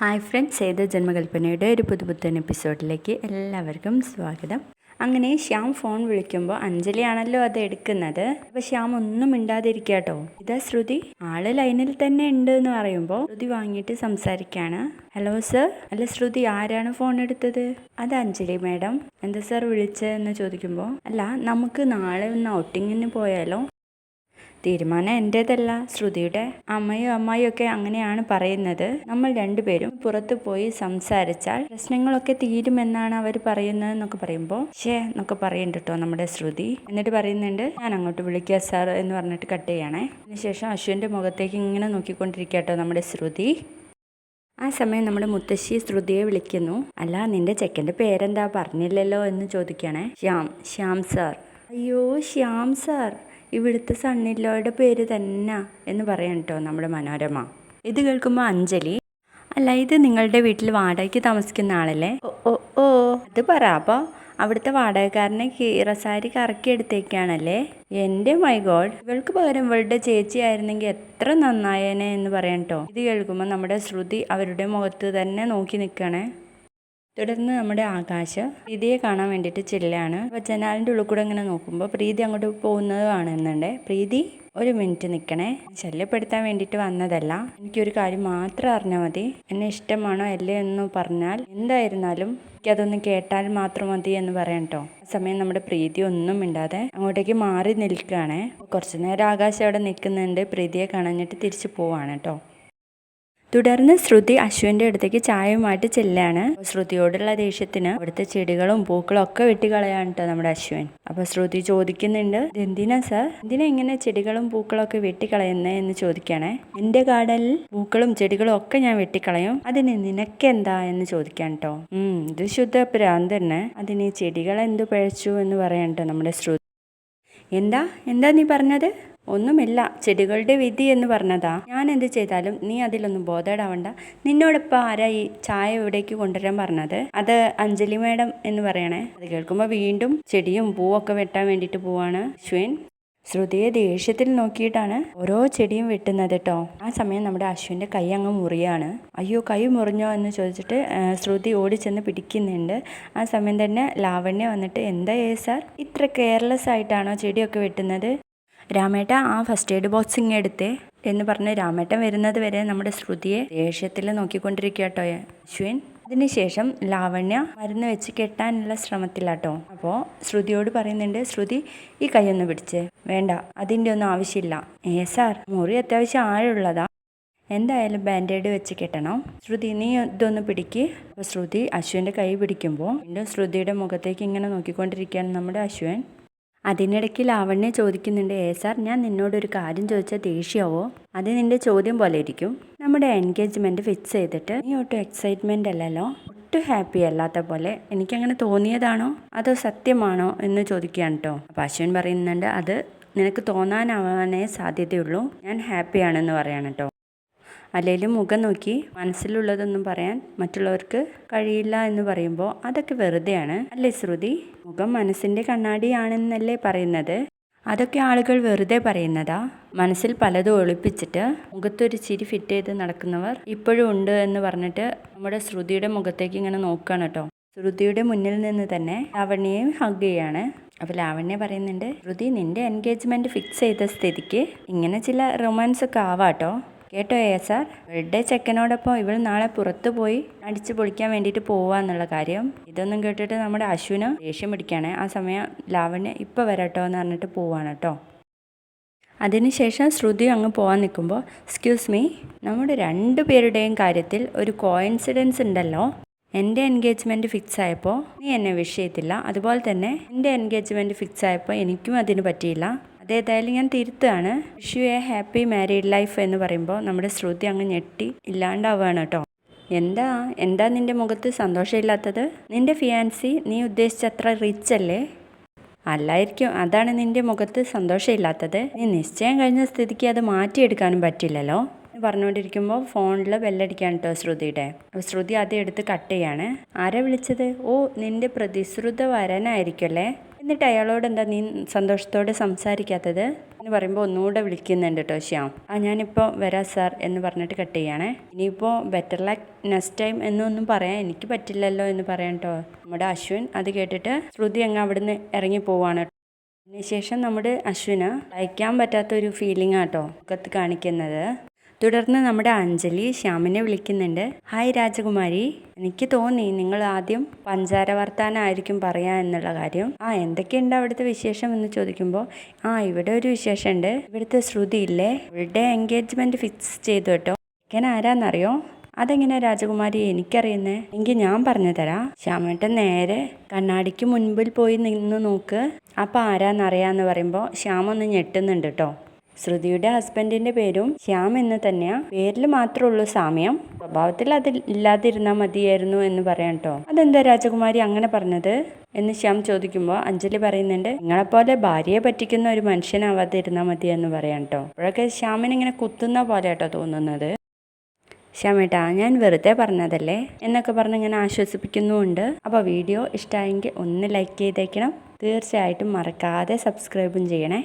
Hi friends ഏത് ജന്മകൽപ്പനയുടെ ഒരു പുതുപുത്തൻ എപ്പിസോഡിലേക്ക് എല്ലാവർക്കും സ്വാഗതം. അങ്ങനെ ശ്യാം ഫോൺ വിളിക്കുമ്പോൾ അഞ്ജലിയാണല്ലോ അത് എടുക്കുന്നത്. അപ്പോൾ ശ്യാം ഒന്നും മിണ്ടാതിരിക്കുക കേട്ടോ. ഇതാ ശ്രുതി. ആൾ ലൈനിൽ തന്നെ ഉണ്ട് എന്ന് പറയുമ്പോൾ ശ്രുതി വാങ്ങിയിട്ട് സംസാരിക്കുകയാണ് ഹലോ സർ. അല്ല ശ്രുതി ആരാണ് ഫോൺ എടുത്തത്? അത് അഞ്ജലി മാഡം. എന്താ സർ വിളിച്ചതെന്ന് ചോദിക്കുമ്പോൾ അല്ല നമുക്ക് നാളെ ഒന്ന് ഔട്ടിങ്ങിന് പോയാലോ? തീരുമാനം എന്റേതല്ല ശ്രുതിയുടെ അമ്മയും അമ്മായിയും ഒക്കെ അങ്ങനെയാണ് പറയുന്നത്. നമ്മൾ രണ്ടുപേരും പുറത്തു പോയി സംസാരിച്ചാൽ പ്രശ്നങ്ങളൊക്കെ തീരുമെന്നാണ് അവർ പറയുന്നത് എന്നൊക്കെ പറയുമ്പോൾ ഷേ എന്നൊക്കെ പറയുന്നുണ്ട് കേട്ടോ നമ്മുടെ ശ്രുതി. എന്നിട്ട് പറയുന്നുണ്ട് ഞാൻ അങ്ങോട്ട് വിളിക്കുക സാർ എന്ന് പറഞ്ഞിട്ട് കട്ട് ചെയ്യണേ. അതിനുശേഷം അശ്വിന്റെ മുഖത്തേക്ക് ഇങ്ങനെ നോക്കിക്കൊണ്ടിരിക്കുക കേട്ടോ നമ്മുടെ ശ്രുതി. ആ സമയം നമ്മുടെ മുത്തശ്ശി ശ്രുതിയെ വിളിക്കുന്നു. അല്ല നിന്റെ ചെക്കന്റെ പേരെന്താ? പറഞ്ഞില്ലല്ലോ എന്ന് ചോദിക്കണേ. ശ്യാം ശ്യാം സാർ. അയ്യോ ശ്യാം സാർ. ഇവിടുത്തെ സണ്ണില്ലോയുടെ പേര് തന്നെ എന്ന് പറയാം കേട്ടോ നമ്മുടെ മനോരമ. ഇത് കേൾക്കുമ്പോൾ അഞ്ജലി. അല്ല ഇത് നിങ്ങളുടെ വീട്ടിൽ വാടകയ്ക്ക് താമസിക്കുന്ന ആളല്ലേ? ഓ ഓ അത് പറ അപ്പോൾ അവിടുത്തെ വാടകക്കാരനെ കീറസാരി കറക്കി എടുത്തേക്കാണല്ലേ? എന്റെ മൈ ഗോഡ്. ഇവൾക്ക് പകരം ഇവളുടെ ചേച്ചി ആയിരുന്നെങ്കിൽ എത്ര നന്നായേനെ എന്ന് പറയാം കേട്ടോ ഇത് കേൾക്കുമ്പോൾ നമ്മുടെ ശ്രുതി അവരുടെ മുഖത്ത് തന്നെ നോക്കി നിൽക്കണേ. തുടർന്ന് നമ്മുടെ ആകാശ് പ്രീതിയെ കാണാൻ വേണ്ടിയിട്ട് ചെല്ലാണ് അപ്പോൾ ജനാലിന്റെ ഉള്ളിൽ ഇങ്ങനെ നോക്കുമ്പോൾ പ്രീതി അങ്ങോട്ട് പോകുന്നത് കാണുന്നുണ്ട് പ്രീതി ഒരു മിനിറ്റ് നിൽക്കണേ ശല്യപ്പെടുത്താൻ വേണ്ടിയിട്ട് വന്നതല്ല. എനിക്കൊരു കാര്യം മാത്രം അറിഞ്ഞാൽ മതി. എന്നെ ഇഷ്ടമാണോ അല്ലേ എന്ന് പറഞ്ഞാൽ എന്തായിരുന്നാലും എനിക്കതൊന്ന് കേട്ടാൽ മാത്രം മതി എന്ന് പറയാം കേട്ടോ ആ സമയം നമ്മുടെ പ്രീതി ഒന്നും മിണ്ടാതെ അങ്ങോട്ടേക്ക് മാറി നിൽക്കുകയാണേ. കുറച്ച് നേരം ആകാശം അവിടെ നിൽക്കുന്നുണ്ട്. പ്രീതിയെ കാണാഞ്ഞിട്ട് തിരിച്ചു പോവാണ് കേട്ടോ തുടർന്ന് ശ്രുതി അശ്വിന്റെ അടുത്തേക്ക് ചായയുമായിട്ട് ചെല്ലാണ്. ശ്രുതിയോടുള്ള ദേഷ്യത്തിന് അവിടുത്തെ ചെടികളും പൂക്കളും ഒക്കെ വെട്ടിക്കളയാണ് കേട്ടോ നമ്മുടെ അശ്വിൻ. അപ്പൊ ശ്രുതി ചോദിക്കുന്നുണ്ട് എന്തിനാ സർ? എന്തിനാ ഇങ്ങനെ ചെടികളും പൂക്കളും ഒക്കെ വെട്ടിക്കളയുന്നേ എന്ന് ചോദിക്കണേ? എന്റെ ഗാർഡനിൽ പൂക്കളും ചെടികളും ഒക്കെ ഞാൻ വെട്ടിക്കളയും. അതിന് നിനക്കെന്താ എന്ന് ചോദിക്കാൻ കേട്ടോ ഉം ഇത് ശുദ്ധ പ്രാന്തന്നെ അതിന് ചെടികൾ എന്തു പഴച്ചു എന്ന് പറയാൻ കേട്ടോ നമ്മുടെ ശ്രുതി. എന്താ? എന്താ നീ പറഞ്ഞത്? ഒന്നുമില്ല ചെടികളുടെ വിധി എന്ന് പറഞ്ഞതാ. ഞാൻ എന്ത് ചെയ്താലും നീ അതിലൊന്നും ബോധേടാവണ്ട. നിന്നോടിപ്പോൾ ആരാ ഈ ചായ ഇവിടേക്ക് കൊണ്ടുവരാൻ പറഞ്ഞത്? അത് അഞ്ജലി മാഡം എന്ന് പറയണേ. അത് കേൾക്കുമ്പോൾ വീണ്ടും ചെടിയും പൂവൊക്കെ വെട്ടാൻ വേണ്ടിയിട്ട് പോവാണ് അശ്വിൻ. ശ്രുതിയെ ദേഷ്യത്തിൽ നോക്കിയിട്ടാണ് ഓരോ ചെടിയും വെട്ടുന്നത് കേട്ടോ ആ സമയം നമ്മുടെ അശ്വിന്റെ കൈ അങ്ങ് മുറിയാണ്. അയ്യോ കൈ മുറിഞ്ഞോ എന്ന് ചോദിച്ചിട്ട് ശ്രുതി ഓടിച്ചെന്ന് പിടിക്കുന്നുണ്ട്. ആ സമയം തന്നെ ലാവണ്യ വന്നിട്ട് എന്താ ഏ സാർ? ഇത്ര കെയർലെസ് ആയിട്ടാണോ ചെടിയൊക്കെ വെട്ടുന്നത്? രാമേട്ട ആ ഫസ്റ്റ് എയ്ഡ് ബോക്സ് ഇങ്ങ് എടുത്തേ എന്ന് പറഞ്ഞ് രാമേട്ടൻ വരുന്നത് വരെ നമ്മുടെ ശ്രുതിയെ ദേഷ്യത്തിൽ നോക്കിക്കൊണ്ടിരിക്കുക കേട്ടോ അശ്വിൻ അതിനുശേഷം ലാവണ്യ മരുന്ന് വെച്ച് കെട്ടാനുള്ള ശ്രമത്തിലാട്ടോ. അപ്പോൾ ശ്രുതിയോട് പറയുന്നുണ്ട് ശ്രുതി ഈ കൈയൊന്ന് പിടിച്ച്. വേണ്ട അതിന്റെ ഒന്നും ആവശ്യമില്ല. ഏ സാർ മുറി അത്യാവശ്യം ആഴമുള്ളതാ. എന്തായാലും ബാൻഡേഡ് വെച്ച് കെട്ടണം. ശ്രുതി നീ ഇതൊന്ന് പിടിക്ക്. ശ്രുതി അശ്വിന്റെ കൈ പിടിക്കുമ്പോൾ വീണ്ടും ശ്രുതിയുടെ മുഖത്തേക്ക് ഇങ്ങനെ നോക്കിക്കൊണ്ടിരിക്കുകയാണ് നമ്മുടെ അശ്വൻ. അതിനിടയ്ക്ക് ലാവണ്യ ചോദിക്കുന്നുണ്ട് ഏ സാർ ഞാൻ നിന്നോടൊരു കാര്യം ചോദിച്ചാൽ ദേഷ്യമാവോ അത് നിന്റെ ചോദ്യം പോലെ ഇരിക്കും. നമ്മുടെ എൻഗേജ്മെന്റ് ഫിക്സ് ചെയ്തിട്ട് നീ ഒട്ടും എക്സൈറ്റ്മെന്റ് അല്ലല്ലോ? ഒട്ടും ഹാപ്പി അല്ലാത്ത പോലെ. എനിക്കങ്ങനെ തോന്നിയതാണോ? അതോ സത്യമാണോ എന്ന് ചോദിക്കുകയാണ് കേട്ടോ അപ്പോൾ അശ്വിൻ പറയുന്നുണ്ട് അത് നിനക്ക് തോന്നാനാവാനേ സാധ്യതയുള്ളൂ. ഞാൻ ഹാപ്പിയാണെന്ന് പറയാണ് കേട്ടോ അല്ലെങ്കിലും മുഖം നോക്കി മനസ്സിലുള്ളതൊന്നും പറയാൻ മറ്റുള്ളവർക്ക് കഴിയില്ല എന്ന് പറയുമ്പോൾ അതൊക്കെ വെറുതെയാണ്. അല്ലേ ശ്രുതി? മുഖം മനസ്സിന്റെ കണ്ണാടിയാണെന്നല്ലേ പറയുന്നത്? അതൊക്കെ ആളുകൾ വെറുതെ പറയുന്നതാ? മനസ്സിൽ പലതും ഒളിപ്പിച്ചിട്ട് മുഖത്തൊരു ചിരി ഫിറ്റ് ചെയ്ത് നടക്കുന്നവർ ഇപ്പോഴും ഉണ്ട് എന്ന് പറഞ്ഞിട്ട് നമ്മുടെ ശ്രുതിയുടെ മുഖത്തേക്ക് ഇങ്ങനെ നോക്കുകയാണ് കേട്ടോ. ശ്രുതിയുടെ മുന്നിൽ നിന്ന് തന്നെ ലാവണ്യയും ഹഗ് ചെയ്യാണ്. അപ്പോൾ ലാവണ്യ പറയുന്നുണ്ട് ശ്രുതി നിന്റെ എൻഗേജ്മെന്റ് ഫിക്സ് ചെയ്ത സ്ഥിതിക്ക് ഇങ്ങനെ ചില റൊമാൻസ് ഒക്കെ ആവാട്ടോ. കേട്ടോ ഏ സാർ ഇവളുടെ ചെക്കനോടൊപ്പം ഇവൾ നാളെ പുറത്തു പോയി അടിച്ചു പൊളിക്കാൻ വേണ്ടിയിട്ട് പോവാന്നുള്ള കാര്യം. ഇതൊന്നും കേട്ടിട്ട് നമ്മുടെ അശ്വിന് ദേഷ്യം പിടിക്കുകയാണ്. ആ സമയം ലാവണ്യ ഇപ്പം വരാട്ടോ എന്ന് പറഞ്ഞിട്ട് പോവാണ് കേട്ടോ. അതിനുശേഷം ശ്രുതി അങ്ങ് പോകാൻ നിൽക്കുമ്പോൾ എക്സ്ക്യൂസ് മീ നമ്മുടെ രണ്ട് പേരുടെയും കാര്യത്തിൽ ഒരു കോയിൻസിഡൻസ് ഉണ്ടല്ലോ. എന്റെ എൻഗേജ്മെന്റ് ഫിക്സ് ആയപ്പോൾ നീ എന്നെ വിഷ് ചെയ്തില്ല. അതുപോലെ തന്നെ എന്റെ എൻഗേജ്മെന്റ് ഫിക്സ് ആയപ്പോൾ എനിക്കും അതിന് പറ്റിയില്ല. അതേതായാലും ഞാൻ തിരുത്തുകയാണ് Vishu a happy married life എന്ന് പറയുമ്പോൾ നമ്മുടെ ശ്രുതി അങ്ങ് ഞെട്ടി ഇല്ലാണ്ടാവുകയാണ് കേട്ടോ. എന്താ? എന്താ നിന്റെ മുഖത്ത് സന്തോഷമില്ലാത്തത്? നിന്റെ ഫിയാൻസി നീ ഉദ്ദേശിച്ചത്ര റിച്ച് അല്ലേ? അല്ലായിരിക്കും. അതാണ് നിന്റെ മുഖത്ത് സന്തോഷമില്ലാത്തത്. നീ നിശ്ചയം കഴിഞ്ഞ സ്ഥിതിക്ക് അത് മാറ്റിയെടുക്കാനും പറ്റില്ലല്ലോ. പറഞ്ഞുകൊണ്ടിരിക്കുമ്പോൾ ഫോണിൽ ബെല്ലടിക്കാൻ കേട്ടോ ശ്രുതിയുടെ. ശ്രുതി ആദ്യം എടുത്ത് കട്ട് ചെയ്യാണ്. ആരാ വിളിച്ചത്? ഓ നിന്റെ പ്രതിശ്രുത വരനായിരിക്കുമല്ലേ എന്നിട്ട് അയാളോട് എന്താ നീ സന്തോഷത്തോടെ സംസാരിക്കാത്തത്? എന്ന് പറയുമ്പോൾ ഒന്നുകൂടെ വിളിക്കുന്നുണ്ട് കേട്ടോ ശ്യാം. ആ ഞാനിപ്പോൾ വരാം സാർ എന്ന് പറഞ്ഞിട്ട് കട്ട് ചെയ്യണേ. ഇനിയിപ്പോൾ ബെറ്റർ ലാക്ക് നെക്സ്റ്റ് ടൈം എന്നൊന്നും പറയാൻ എനിക്ക് പറ്റില്ലല്ലോ എന്ന് പറയാം കേട്ടോ നമ്മുടെ അശ്വിൻ അത് കേട്ടിട്ട് ശ്രുതി അങ്ങ് അവിടുന്ന് ഇറങ്ങി പോവാണ് അതിനുശേഷം നമ്മുടെ അശ്വിന് അയക്കാൻ പറ്റാത്ത ഒരു ഫീലിംഗ് ആട്ടോ മുഖത്ത് കാണിക്കുന്നത്. തുടർന്ന് നമ്മുടെ അഞ്ജലി ശ്യാമിനെ വിളിക്കുന്നുണ്ട്. ഹായ് രാജകുമാരി. എനിക്ക് തോന്നി നിങ്ങൾ ആദ്യം പഞ്ചാര വർത്താനായിരിക്കും പറയാ എന്നുള്ള കാര്യം. ആ എന്തൊക്കെയുണ്ട് അവിടുത്തെ വിശേഷം എന്ന് ചോദിക്കുമ്പോൾ ആ ഇവിടെ ഒരു വിശേഷമുണ്ട് ഇവിടുത്തെ ശ്രുതി ഇല്ലേ? ഇവരുടെ എൻഗേജ്മെന്റ് ഫിക്സ് ചെയ്തു കേട്ടോ. ഇങ്ങനെ ആരാന്നറിയോ? അതെങ്ങനെ രാജകുമാരി എനിക്കറിയുന്നേ. എങ്കിൽ ഞാൻ പറഞ്ഞു തരാം. ശ്യാമേട്ടൻ നേരെ കണ്ണാടിക്ക് മുൻപിൽ പോയി നിന്ന് നോക്ക്. അപ്പം ആരാന്നറിയാന്ന് പറയുമ്പോൾ ശ്യാമൊന്ന് ഞെട്ടുന്നുണ്ട് കേട്ടോ. ശ്രുതിയുടെ ഹസ്ബൻഡിന്റെ പേരും ശ്യാം എന്ന് തന്നെയാ. പേരിൽ മാത്രമേ ഉള്ളൂ സാമ്യം. സ്വഭാവത്തിൽ അത് ഇല്ലാതിരുന്നാൽ മതിയായിരുന്നു എന്ന് പറയാം കേട്ടോ അതെന്താ രാജകുമാരി അങ്ങനെ പറഞ്ഞത്? എന്ന് ശ്യാം ചോദിക്കുമ്പോൾ അഞ്ജലി പറയുന്നുണ്ട് നിങ്ങളെപ്പോലെ ഭാര്യയെ പറ്റിക്കുന്ന ഒരു മനുഷ്യനാവാതിരുന്നാൽ മതി എന്ന് പറയാം കേട്ടോ അപ്പോഴൊക്കെ ശ്യാമിന് ഇങ്ങനെ കുത്തുന്ന പോലെ കേട്ടോ തോന്നുന്നത്. ശ്യാമേട്ടാ ഞാൻ വെറുതെ പറഞ്ഞതല്ലേ? എന്നൊക്കെ പറഞ്ഞ് ഇങ്ങനെ ആശ്വസിപ്പിക്കുന്നുമുണ്ട്. അപ്പോൾ വീഡിയോ ഇഷ്ടമായെങ്കിൽ ഒന്ന് ലൈക്ക് ചെയ്തേക്കണം. തീർച്ചയായിട്ടും മറക്കാതെ സബ്സ്ക്രൈബും ചെയ്യണേ.